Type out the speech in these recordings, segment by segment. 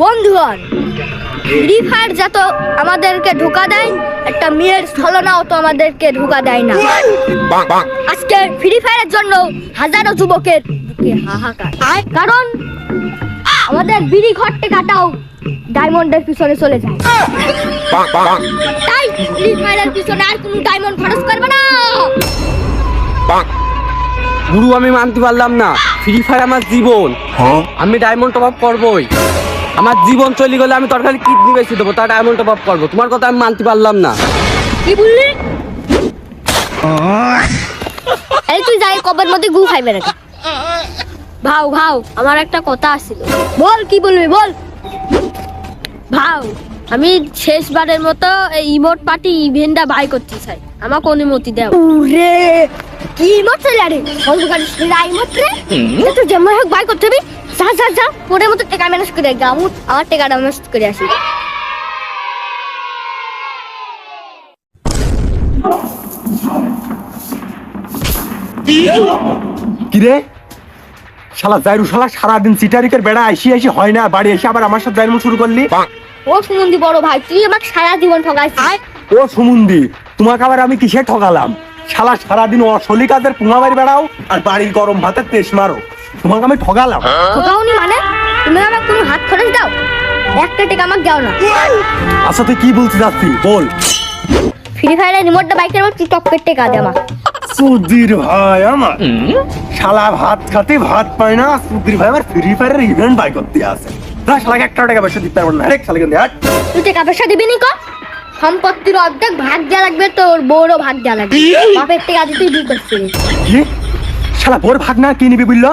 বন্ধুগণ free fire যত আমাদেরকে ধোকা দেয় একটা মেয়ের ছলনাও তো আমাদেরকে ধোকা দেয় না। আজকে ফ্রি ফায়ারের জন্য হাজারো যুবকের বুকে হাহাকার। কারণ আমাদের বিড়ি ঘরটে কাটাও ডায়মন্ডের পিছনে চলে যায়। তাই ফ্রি ফায়ারের পিছনে আর কোনো ডায়মন্ড খরচ করবে না। গুরু আমি মানতে পারলাম না। ফ্রি ফায়ার আমার জীবন। আমি ডায়মন্ড টপ আপ করবোই। আমার জীবন চলে গেলে আমি তরকারি কিডনি বেশি দেবো তা ডায়মন্ড টপ আপ করব। তোমার কথা আমি মানতে পারলাম না। কি বললি? এই তুই যাই কবের মধ্যে গু খাইবে নাকি? ভাও ভাও আমার একটা কথা আছিল। বল কি বলবি বল। ভাও। আমি শেষবারের মতো এই ইমোট পার্টি ইভেন্টটা বাই করতে চাই আমাকে অনুমতি দাও রে কি ইমোট চলে রে? সংস্কার ইমোট রে? এটা তো যেমন হোক বাই করতে হবে। যা যা যা পরের মতো টাকা ম্যানেজ করে গা আমার টাকাটা ম্যানেজ করে আসি। কিরে? শালা জাইরু শালা সারাদিন সিটারিকের বেড়া আইসি আইসি হয় না বাড়ি এসে আবার আমার সাথে জাইরমু শুরু করলি? ও সুমন্দি বড় ভাই তুই আমাকে সারা জীবন ঠকাইছিস। ও সুমন্দি তোমাকে আবার আমি কিসে ঠকালাম? শালা সারাদিন অসলি কাজের পুঙা বাড়ি বেড়াও আর বাড়ির গরম ভাতের তেস মারো। তোমাকে আমি ঠকালাম। ঠকাওনি মানে? তুমি আমাকে কোনো হাত খরচ দাও? একটা টাকা আমাকে দাও না। আচ্ছা তুই কি বলতে যাচ্ছি বল। ফ্রি ফায়ারের রিমোটটা বাইকের মধ্যে তুই টপের টাকা দে আমার সুধীর ভাই আমার। শালা ভাত খাতে ভাত পায় না সুধীর ভাই আমার ফ্রি ফায়ারের ইভেন্ট বাই করতে আসে না শালাকে একটা টাকা পয়সা দিতে পারব না। শালাকে তুই টাকা পয়সা দিবি নি কো? সম্পত্তির অর্ধেক ভাগ দেওয়া লাগবে তোর বউরও ভাগ দেওয়া লাগবে। বাপের টাকা দিয়ে তুই বিয়ে করছিস কি? শালা বোর ভাগ না কি নিবি বলল?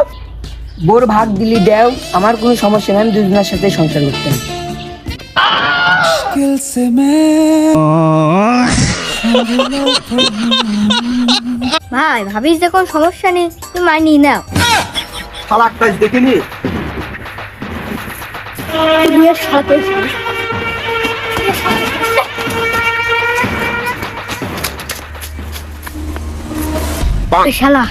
বোর ভাগ দিলি দেও আমার কোনো সমস্যা নেই আমি দুজনের সাথে সংসার করতাম। ভাই ভাবিস যে কোনো সমস্যা নেই তুই মানি নাও। শালা একটা দেখিনি? বিয়ের সাথে শালা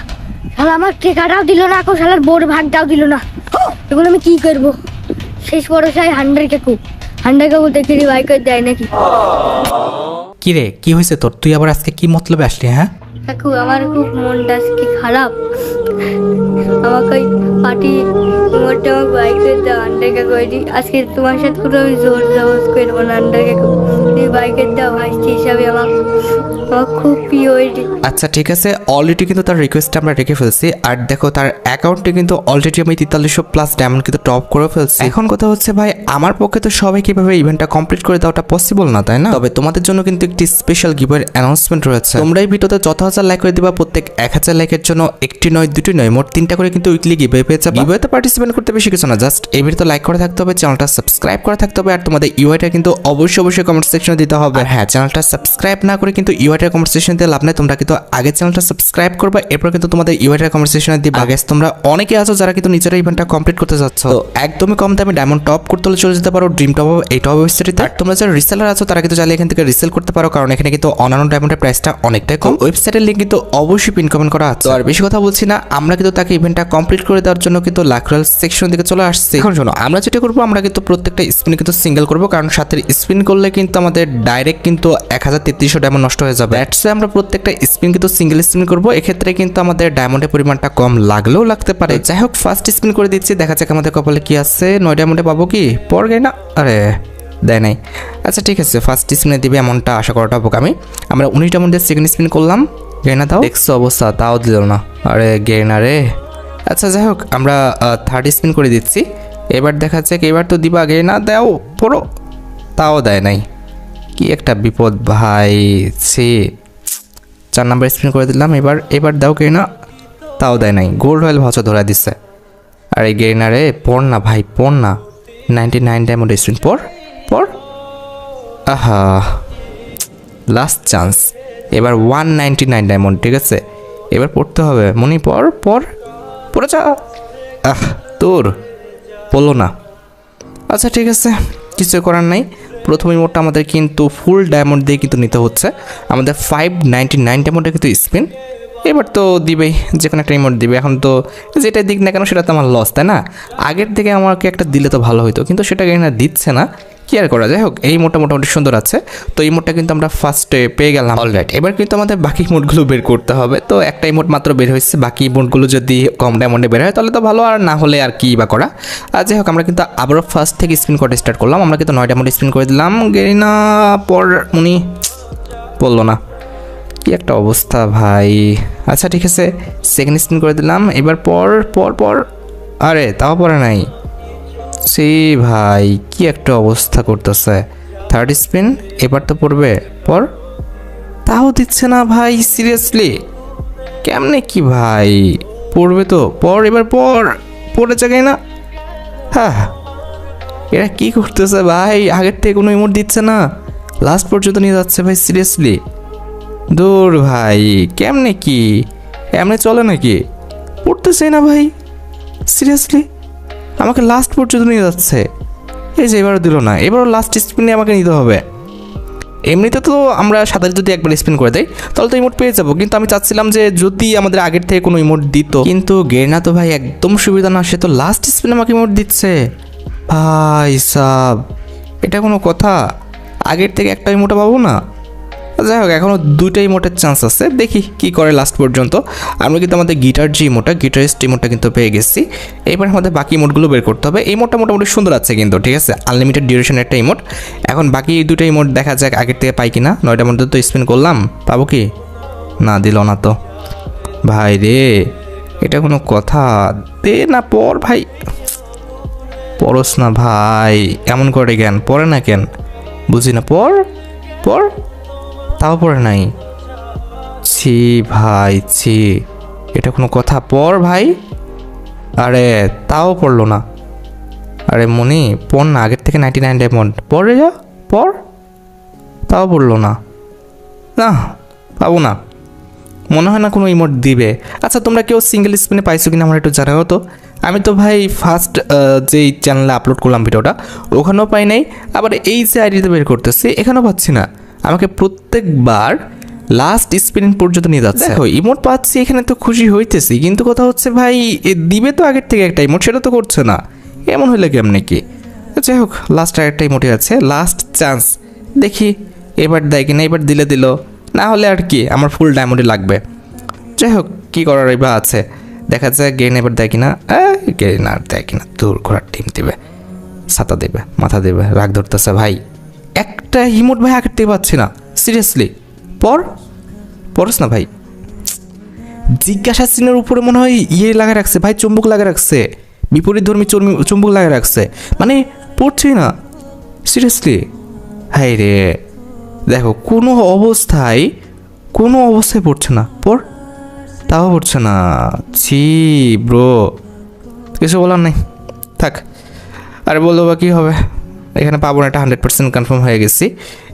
শালা আমার টেকাটাও দিল না এখন শালার বোর ভাগটাও দিল না। এগুলো আমি কি করব? শেষ ভরসায় হান্ড্রেড কাকু হান্ড্রেড কাকু দেখে রিভাই করে দেয় নাকি? কি রে কি হয়েছে তোর? তুই আবার আজকে কি মতলবে আসলি হ্যাঁ? কাকু আমার খুব মনটা আজকে খারাপ। আমাকে পার্টি মোটটা আমার আন্ডারকে করেছি আজকে তোমার সাথে কোনো জোর জবস করব না আন্ডারকে বাইকের দাম ভাইস্তি হিসাবে আমার খুব প্রিয় আচ্ছা ঠিক আছে। অলরেডি কিন্তু তার রিকোয়েস্ট আমরা রেখে ফেলছি। আর দেখো তার অ্যাকাউন্টে কিন্তু অলরেডি আমি তেতাল্লিশশো প্লাস ডায়মন্ড কিন্তু টপ করে ফেলছি। এখন কথা হচ্ছে ভাই আমার পক্ষে তো সবাই কীভাবে ইভেন্টটা কমপ্লিট করে দেওয়াটা পসিবল না তাই না? তবে তোমাদের জন্য কিন্তু একটি স্পেশাল গিভের অ্যানাউন্সমেন্ট রয়েছে। তোমরা এই ভিডিওতে যত হাজার লাইক করে দিবা প্রত্যেক এক হাজার লাইকের জন্য একটি নয় দুটি নয় মোট তিনটা করে কিন্তু উইকলি গিভে পেয়ে যাবে। গিভেতে পার্টিসিপেট করতে বেশি কিছু না জাস্ট এই ভিডিওতে লাইক করে থাকতে হবে চ্যানেলটা সাবস্ক্রাইব করে থাকতে হবে আর তোমাদের ইউআইটা কিন্তু অবশ্যই অবশ্যই কমেন্ট সেকশনে দিতে হবে। হ্যাঁ চ্যানেলটা সাবস্ক্রাইব না করে কিন্তু ইউআইটা কমেন্ট সেকশনে দিয়ে লাভ নেই তোমরা কিন্তু আগে চ্যানেলটা সাবস্ক্রাইব করবে এরপর কিন্তু তোমাদের ইউআইটা কমেন্ট সেকশনে দিবে। আগে তোমরা অনেকে আছো যারা কিন্তু নিজেরা ইভেন্টটা কমপ্লিট করতে যাচ্ছ। তো একদমই কম দামে ডায়মন্ড টপ করতে হলে চলে যেতে পারো ড্রিম টপ এই টপ ওয়েবসাইটে তোমরা যারা রিসেলার আছো তারা কিন্তু চাইলে এখান থেকে রিসেল করতে পারো কারণ এখানে কিন্তু অন্যান্য ডায়মন্ডের প্রাইসটা অনেকটাই কম। ওয়েবসাইটের লিঙ্ক কিন্তু অবশ্যই পিন কমেন্ট করা আছে। তো আর বেশি কথা বলছি না আমরা কিন্তু তাকে ইভেন্টটা কমপ্লিট করে দেওয়ার জন্য কিন্তু লাকরাল সেকশন দিকে চলে আসছে। এখন শোনো আমরা যেটা করব আমরা কিন্তু প্রত্যেকটা স্পিন কিন্তু সিঙ্গেল করব কারণ সাথে স্পিন করলে কিন্তু আমাদের ডাইরেক্ট কিন্তু এক হাজার তেত্রিশশো ডায়মন্ড নষ্ট হয়ে যাবে। দ্যাটস আমরা প্রত্যেকটা স্পিন কিন্তু সিঙ্গেল স্পিন করব। এক্ষেত্রে কিন্তু আমাদের ডায়মন্ডের পরিমাণটা কম লাগলেও লাগতে পারে। যাই হোক ফার্স্ট স্পিন করে দিচ্ছি। দেখা যাক আমাদের কপালে কি আছে। নয় ডায়মন্ডে পাবো কি? পর না? আরে দেয় নাই। আচ্ছা ঠিক আছে। ফার্স্ট স্পিনে দিবে এমনটা আশা করাটা বোকামি। আমরা উনিশ ডায়মন্ডের সেকেন্ড স্পিন করলাম। গেনা দাও দেখছ অবস্থা তাও দিল না। আরে গেনা রে। আচ্ছা যাই হোক আমরা থার্ড স্পিন করে দিচ্ছি। এবার দেখা যাক এবার তো দিবা গেনা দাও পড়ো। তাও দেয় নাই। কি একটা বিপদ ভাই? সে চার নাম্বার স্পিন করে দিলাম, এবার এবার দাও গেনা তাও দেয় নাই। গোল্ড রয়্যাল ভাউচার ধরা দিচ্ছে আর এই গেনারে পড় না ভাই, পড় না। নাইনটি নাইন ডায়মন্ড স্পিন পড় পড়। আহা। লাস্ট চান্স এবার ওয়ান নাইনটি নাইন ডায়মন্ড ঠিক আছে? এবার পড়তে হবে। মনি পর পর পড়ে যা। আহ, তোর। পড়ল না। আচ্ছা ঠিক আছে। কিছু করার নাই। প্রথম ইমোটটা আমাদের কিন্তু ফুল ডায়মন্ড দিয়ে কিন্তু নিতে হচ্ছে। আমাদের ফাইভ নাইনটি নাইন কিন্তু স্পিন এবার তো দিবেই যে কোনো একটা ইমোট দিবে। এখন তো যেটা দিক না কেন, সেটা তো আমার লস তাই না? আগের থেকে আমাকে একটা দিলে তো ভালো হতো কিন্তু সেটা না দিচ্ছে না। কি আর করা যাই হোক এই মোটা মোটামুটি সুন্দর আছে। তো এই মোটটা কিন্তু আমরা ফার্স্টে পেয়ে গেলাম। অলরাইট এবার কিন্তু আমাদের বাকি মোটগুলো বের করতে হবে। তো একটা ইমোট মাত্র বের হয়েছে। বাকি মোটগুলো যদি কম ডায়মন্ডে বের হয়, তাহলে তো ভালো। আর না হলে আর কি বা করা? আর যাই হোক আমরা কিন্তু আবারও ফার্স্ট থেকে স্পিন করা স্টার্ট করলাম। আমরা কিন্তু নয় ডায়মন্ড স্পিন করে দিলাম। গেরিনা, পর উনি বলল না। কি একটা অবস্থা ভাই। আচ্ছা ঠিক আছে। সেকেন্ড স্পিন করে দিলাম। এবার পর পর পর। আরে, তাও পরে নাই। সে ভাই, কি একটা অবস্থা করতেছে। থার্ড স্পিন এবার তো পড়বে, পর? তাও দিচ্ছে না ভাই সিরিয়াসলি কেমনে কি ভাই? পড়বে তো, পর, এবার পর। পড়ে জায়গায় না। হ্যাঁ এরা কি করতেছে ভাই? আগের থেকে কোনো ইমোট দিচ্ছে না। লাস্ট পর্যন্ত নিয়ে যাচ্ছে ভাই সিরিয়াসলি দূর ভাই, কেমনে কি? এমনি চলে নাকি? পড়তেছে না ভাই সিরিয়াসলি আমাকে লাস্ট পর্যন্ত নিয়ে যাচ্ছে। এই যে এবারও দিল না, এবারও লাস্ট স্পিনে আমাকে নিতে হবে। এমনিতে তো আমরা সাঁতার যদি একবার স্পিন করে দেয় তাহলে তো ইমোট পেয়ে যাব। কিন্তু আমি চাচ্ছিলাম যে যদি আমাদের আগের থেকে কোনো ইমোট দিত। কিন্তু গেরনা তো ভাই একদম সুবিধা না, সে তো লাস্ট স্পিনে আমাকে ইমোট দিচ্ছে। ভাই সাব, এটা কোনো কথা? আগের থেকে একটা ইমোটা পাবো না? যাই হোক এখনও দুইটা ইমোটের চান্স আছে। দেখি কি করে লাস্ট পর্যন্ত। আমরা কিন্তু আমাদের গিটার যে ইমোটা গিটারিস্ট ইমোটটা কিন্তু পেয়ে গেছি। এবার আমাদের বাকি ইমোটগুলো বের করতে হবে। এই ইমোটটা মোটামুটি সুন্দর আছে কিন্তু, ঠিক আছে? আনলিমিটেড ডিউরেশনের একটা ইমোট এখন বাকি এই দুটো ইমোট দেখা যাক আগের থেকে পাই কিনা। নয়টার মধ্যে তো স্পিন করলাম। পাবো কি? না, দিল না তো। ভাই রে, এটা কোনো কথা। দে না, পর ভাই। পরস না ভাই। এমন করে জ্ঞান পড়ে না কেন? বুঝি না। পর পর। তাও পড়ে নাই। ছি ভাই, ছি। এটা কোনো কথা? পর ভাই। আরে, তাও পড়ল না। আরে মনি, পড় না, আগের থেকে নাইনটি নাইন ডায়মন্ড পড়ে যা পর তাও পড়ল না। না, পাবো না। মনে হয় না কোনো ইমোট দিবে। আচ্ছা তোমরা কেউ সিঙ্গেল স্পিনে পাইছো কিনা আমার একটু জানাও তো। আমি তো ভাই ফার্স্ট যেই চ্যানেলে আপলোড করলাম ভিডিওটা, ওখানেও পাই নাই। আবার এই যে আইডিতে বের করতেছি, এখানেও পাচ্ছি না। আমাকে প্রত্যেকবার লাস্ট স্পিন পর্যন্ত নিয়ে যাচ্ছে। দেখো ইমোট পাচ্ছি, এখানে তো খুশি হইতেছি, কিন্তু কথা হচ্ছে ভাই দিবে তো আগের থেকে একটা ইমোট সেটা তো করছে না। এমন হইলে কেমনে কি? যাই হোক লাস্ট আরেকটা ইমোটে আছে লাস্ট চান্স দেখি, এবার দেয় কিনা, এবার দিলে দিল। না হলে আর কি, আমার ফুল ডায়মন্ডই লাগবে। যাই হোক, কী করার এবার আছে। দেখা যায় গেন এবার দেয় কিনা। গেন আর দেয় কিনা, দূর ঘোরার টিম দিবে, ছাতা দেবে, মাথা দেবে, রাগ ধরতেছে ভাই। একটা ইমোট ভাই থেকে পাচ্ছি না সিরিয়াসলি পর? পড়স না ভাই। জিজ্ঞাসা চিহ্নের উপরে মনে হয় ইয়ে লাগা রাখছে, ভাই চুম্বক লাগা রাখছে, বিপরীত ধর্মী চুম্বক লাগা রাখছে। মানে পড়ছি না সিরিয়াসলি হাই রে। দেখো, কোনো অবস্থায় কোনো অবস্থায় পড়ছে না। পড় তাও পড়ছে না। ছি ব্রো কিছু বলার নেই। থাক। আরে বলল বা কী হবে? এখানে পাবো না, এটা হান্ড্রেড পার্সেন্ট কনফার্ম হয়ে গেছি।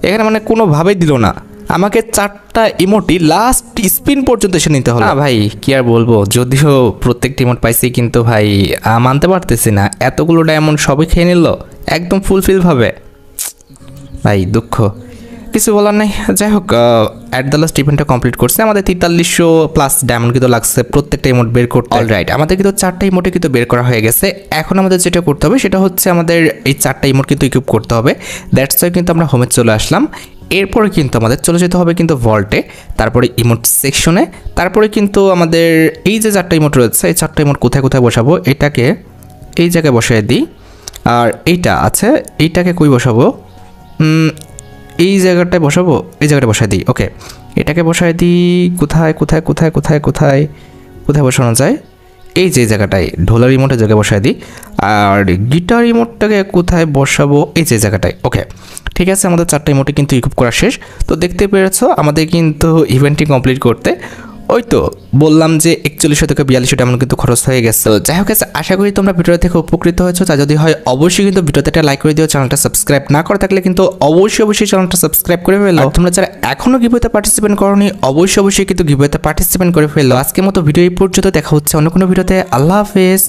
এখানে মানে কোনোভাবেই দিল না। আমাকে চারটা ইমোটি লাস্ট স্পিন পর্যন্ত এসে নিতে হবে ভাই, কি আর বলব? যদিও প্রত্যেকটি ইমোট পাইছি, কিন্তু ভাই মানতে পারতেছি না। এতগুলো ডায়মন্ড সবই খেয়ে নিল, একদম ফুলফিলভাবে ভাই, দুঃখ। কিছু বলার নেই। যাই হোক অ্যাট দ্য লাস্ট ইভেন্টটা কমপ্লিট করছে। আমাদের তেতাল্লিশশো প্লাস ডায়মন্ড কিন্তু লাগছে প্রত্যেকটা ইমোট বের করতে। অল রাইট আমাদের কিন্তু চারটা ইমোটে কিন্তু বের করা হয়ে গেছে। এখন আমাদের যেটা করতে হবে, সেটা হচ্ছে আমাদের এই চারটা ইমোট কিন্তু ইকুইপ করতে হবে। দ্যাটস ওয়াই কিন্তু আমরা হোমে চলে আসলাম। এরপরে কিন্তু আমাদের চলে যেতে হবে কিন্তু ভল্টে তারপরে ইমোট সেকশনে তারপরে কিন্তু আমাদের এই যে চারটা ইমোট রয়েছে, এই চারটা ইমোট কোথায় কোথায় বসাবো? এটাকে এই জায়গায় বসায় দিই। আর এইটা আছে, এইটাকে কই বসাবো? এই জায়গাটায় বসাবো? এই জায়গাটা বসায় দিই ওকে এটাকে বসায় দিই, কোথায় কোথায় কোথায় কোথায় কোথায় কোথায় বসানো যায়? এই যে জায়গাটায়, ঢোলা রিমোটের জায়গায় বসায় দিই, আর গিটার রিমোটটাকে কোথায় বসাবো? এই যে জায়গাটায় ওকে ঠিক আছে, আমাদের চারটা রিমোটে কিন্তু ইকুপ করা শেষ। তো দেখতে পেরেছ, আমাদের কিন্তু ইভেন্টটি কমপ্লিট করতে ওই তো বললাম যে একচল্লিশশো থেকে বিয়াল্লিশশো টাকা কিন্তু খরচ হয়ে গেছে। তো যাই হোক আশা করি তোমরা ভিডিও থেকে উপকৃত হয়েছো। তা যদি হয়, অবশ্যই কিন্তু ভিডিওতে একটা লাইক করে দিও চ্যানেলটা সাবস্ক্রাইব না করে থাকলে কিন্তু অবশ্যই অবশ্যই চ্যানেলটা সাবস্ক্রাইব করে ফেলো। তোমরা যারা এখনও গিভওয়েতে পার্টিসিপেট করনি, অবশ্যই অবশ্যই কিন্তু গিভওয়েতে পার্টিসিপেট করে ফেলো। আজকের মতো ভিডিও এই পর্যন্ত, দেখা হচ্ছে অন্য কোনো ভিডিওতে আল্লাহ হাফেজ।